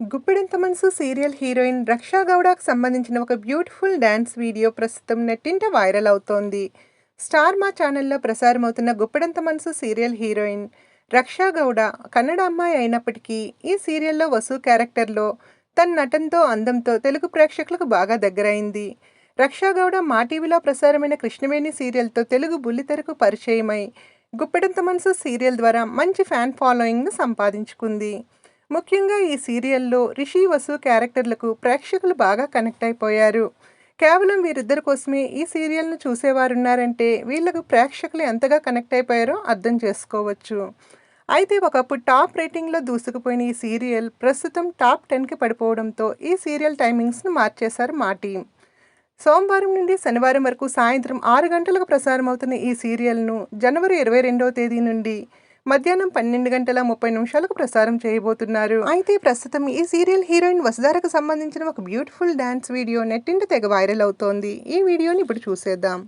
గుప్పెడంత మనసు serial heroine రక్షా గౌడకు సంబంధించిన ఒక బ్యూటిఫుల్ డ్యాన్స్ వీడియో ప్రస్తుతం నెట్టింట వైరల్ అవుతోంది. స్టార్ మా ఛానల్లో ప్రసారమవుతున్న గుప్పిడంత మనసు సీరియల్ హీరోయిన్ రక్షా గౌడ కన్నడ అమ్మాయి అయినప్పటికీ ఈ సీరియల్లో వసు క్యారెక్టర్లో తన నటనతో అందంతో తెలుగు ప్రేక్షకులకు బాగా దగ్గరైంది. రక్షా గౌడ మా టీవీలో ప్రసారమైన కృష్ణవేణి సీరియల్తో తెలుగు బుల్లితెరకు పరిచయమై గుప్పెడంత మనసు సీరియల్ ద్వారా మంచి ఫ్యాన్ ఫాలోయింగ్ను సంపాదించుకుంది. ముఖ్యంగా ఈ సీరియల్లో రిషి వసు క్యారెక్టర్లకు ప్రేక్షకులు బాగా కనెక్ట్ అయిపోయారు. కేవలం వీరిద్దరి కోసమే ఈ సీరియల్ను చూసేవారున్నారంటే వీళ్ళకు ప్రేక్షకులు ఎంతగా కనెక్ట్ అయిపోయారో అర్థం చేసుకోవచ్చు. అయితే ఒకప్పుడు టాప్ రేటింగ్లో దూసుకుపోయిన ఈ సీరియల్ ప్రస్తుతం టాప్ టెన్కి పడిపోవడంతో ఈ సీరియల్ టైమింగ్స్ను మార్చేశారు మా టీం సోమవారం నుండి శనివారం వరకు సాయంత్రం ఆరు గంటలకు ప్రసారమవుతున్న ఈ సీరియల్ను జనవరి ఇరవై రెండవ తేదీ నుండి మధ్యాహ్నం పన్నెండు గంటల ముప్పై నిమిషాలకు ప్రసారం చేయబోతున్నారు. అయితే ప్రస్తుతం ఈ సీరియల్ హీరోయిన్ వసుధారకు సంబంధించిన ఒక బ్యూటిఫుల్ డాన్స్ వీడియో నెట్టింటి తెగ వైరల్ అవుతోంది. ఈ వీడియోని ఇప్పుడు చూసేద్దాం.